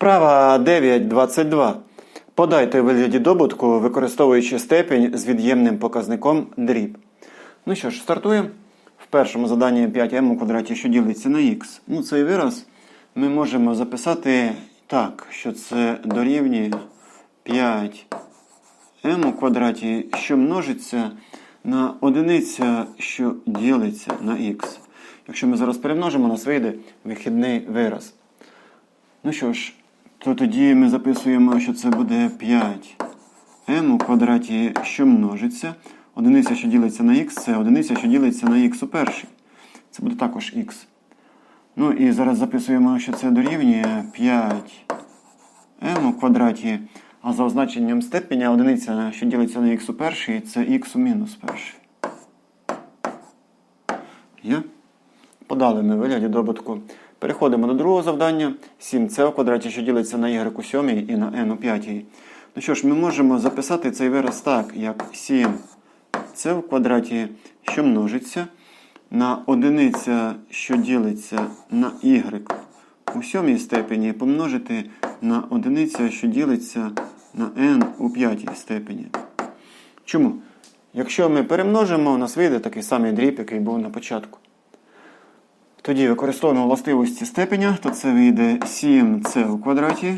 Вправа 9.22. Подайте вигляді добутку, використовуючи степень з від'ємним показником дріб. Ну що ж, стартуємо. В першому заданні 5m у квадраті, що ділиться на х. Ну, цей вираз ми можемо записати так, що це дорівнює 5m у квадраті, що множиться на одиниця, що ділиться на х. Якщо ми зараз перемножимо, у нас вийде вихідний вираз. Ну що ж, то тоді ми записуємо, що це буде 5m у квадраті, що множиться. Одиниця, що ділиться на х, це одиниця, що ділиться на х у першій. Це буде також х. Ну і зараз записуємо, що це дорівнює 5m у квадраті, а за означенням степеня одиниця, що ділиться на х у першій, це х у мінус перший. Є? Подали ми вигляді добутку. Переходимо до другого завдання. 7c у квадраті, що ділиться на y у сьомій і на n у п'ятій. Ну що ж, ми можемо записати цей вираз так, як 7c в квадраті, що множиться на одиниця, що ділиться на y у сьомій степені, помножити на одиниця, що ділиться на n у п'ятій степені. Чому? Якщо ми перемножимо, у нас вийде такий самий дріб, який був на початку. Тоді використовуємо властивості степеня, то це вийде 7c у квадраті.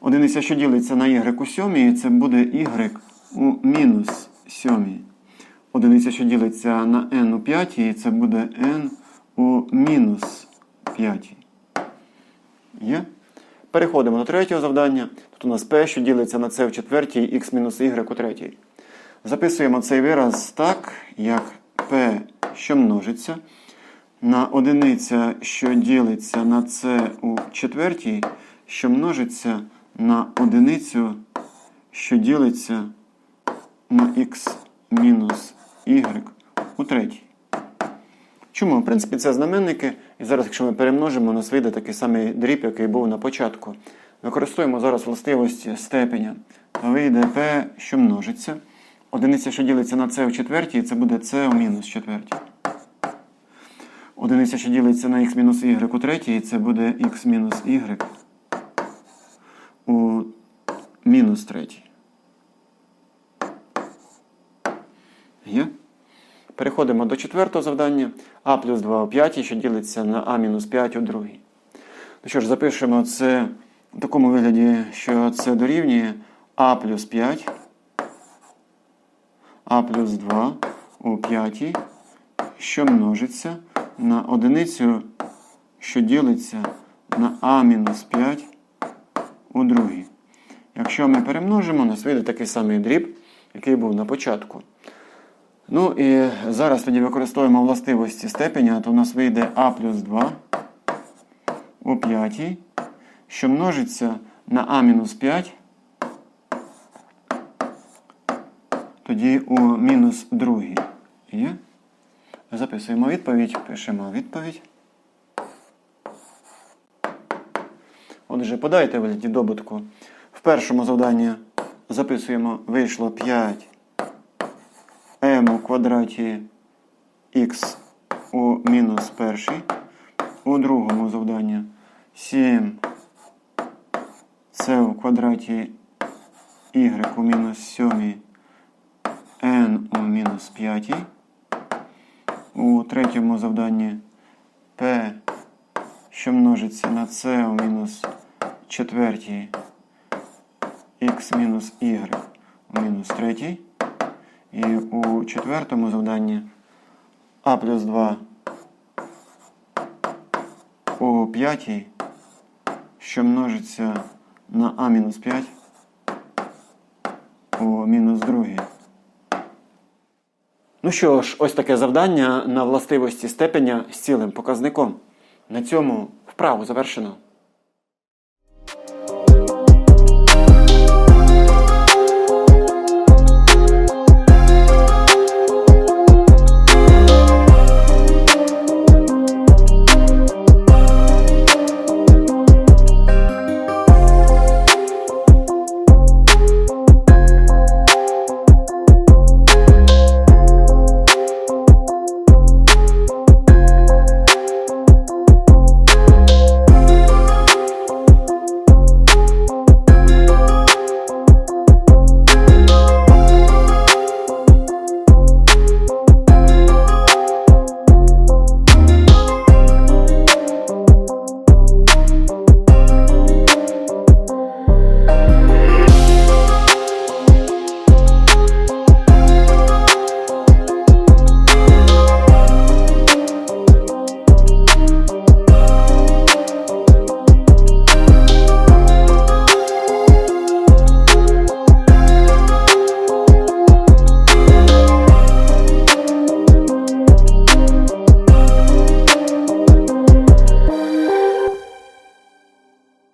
Одиниця, що ділиться на y у сьомій, це буде y у мінус сьомій. Одиниця, що ділиться на n у п'ятій, це буде n у мінус п'ятій. Є? Переходимо до третього завдання. Тут у нас p, що ділиться на c в четвертій, x мінус y у третій. Записуємо цей вираз так, як p, що множиться на одиниця, що ділиться на c у четвертій, що множиться на одиницю, що ділиться на x мінус y у третій. Чому? В принципі, це знаменники. І зараз, якщо ми перемножимо, у нас вийде такий самий дріб, який був на початку. Використовуємо зараз властивості степеня. Вийде p, що множиться. Одиниця, що ділиться на c у четвертій, це буде c у мінус четвертій. Одиниця, що ділиться на x мінус y у третій, це буде x мінус y у мінус третій. Переходимо до четвертого завдання. а плюс 2 у п'ятій, що ділиться на а мінус 5 у другій. Ну що ж, запишемо це в такому вигляді, що це дорівнює а плюс 5, а плюс 2 у п'ятій, що множиться на одиницю, що ділиться на а мінус 5 у другій. Якщо ми перемножимо, у нас вийде такий самий дріб, який був на початку. Ну і зараз тоді використовуємо властивості степеня, то у нас вийде а плюс 2 у п'ятій, що множиться на а мінус 5, тоді у мінус другій. Записуємо відповідь, пишемо відповідь. Отже, подайте вигляді добутку. В першому завданні записуємо вийшло 5 m у квадраті x у мінус перший. У другому завданні 7 c у квадраті y у мінус 7 n у мінус 5. У третьому завданні p, що множиться на c у мінус четвертій x мінус y у мінус третій. І у четвертому завданні а плюс 2 у п'ятій, що множиться на а мінус 5 у мінус другій. Ну що ж, ось таке завдання на властивості степеня з цілим показником. На цьому вправу завершено.